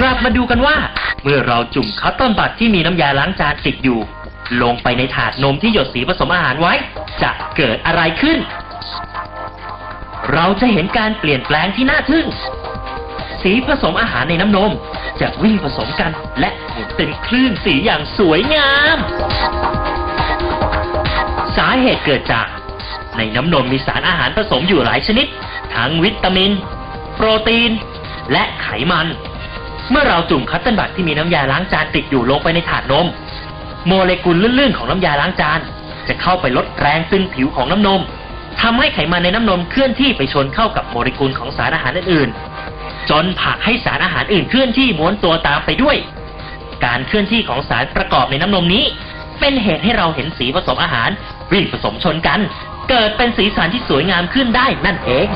กลับมาดูกันว่า เมื่อเราจุ่มคัตตอนบัตที่มีน้ำยาล้างจานติดอยู่ ลงไปในถาดนมที่หยดสีผสมอาหารไว้ จะเกิดอะไรขึ้น เราจะเห็นการเปลี่ยนแปลงที่น่าทึ่ง สีผสมอาหารในน้ำนม จะวิ่งผสมกันและหมุนเป็นคลื่นสีอย่างสวยงาม สาเหตุเกิดจาก ในน้ำนมมีสารอาหารผสมอยู่หลายชนิด ทั้งวิตามิน โปรตีน และไขมัน เมื่อเราจุ่มคัตเติ้ลบัตที่มีน้ำยาล้างจานติดอยู่ลงไปในถาดนม โมเลกุลลื่นๆของน้ำยาล้างจาน จะเข้าไปลดแรงตึงผิวของน้ำนมทำให้ไขมันในน้ำนมเคลื่อนที่ไปชนเข้ากับโมเลกุลของสารอาหารอื่นๆ จนผลักให้สารอาหารอื่นเคลื่อนที่ม้วนตัวตามไปด้วย การเคลื่อนที่ของสารประกอบในน้ำนมนี้ เป็นเหตุให้เราเห็นสีผสมอาหารวิ่งผสมชนกัน เกิดเป็นสีสันที่สวยงามขึ้นได้นั่นเอง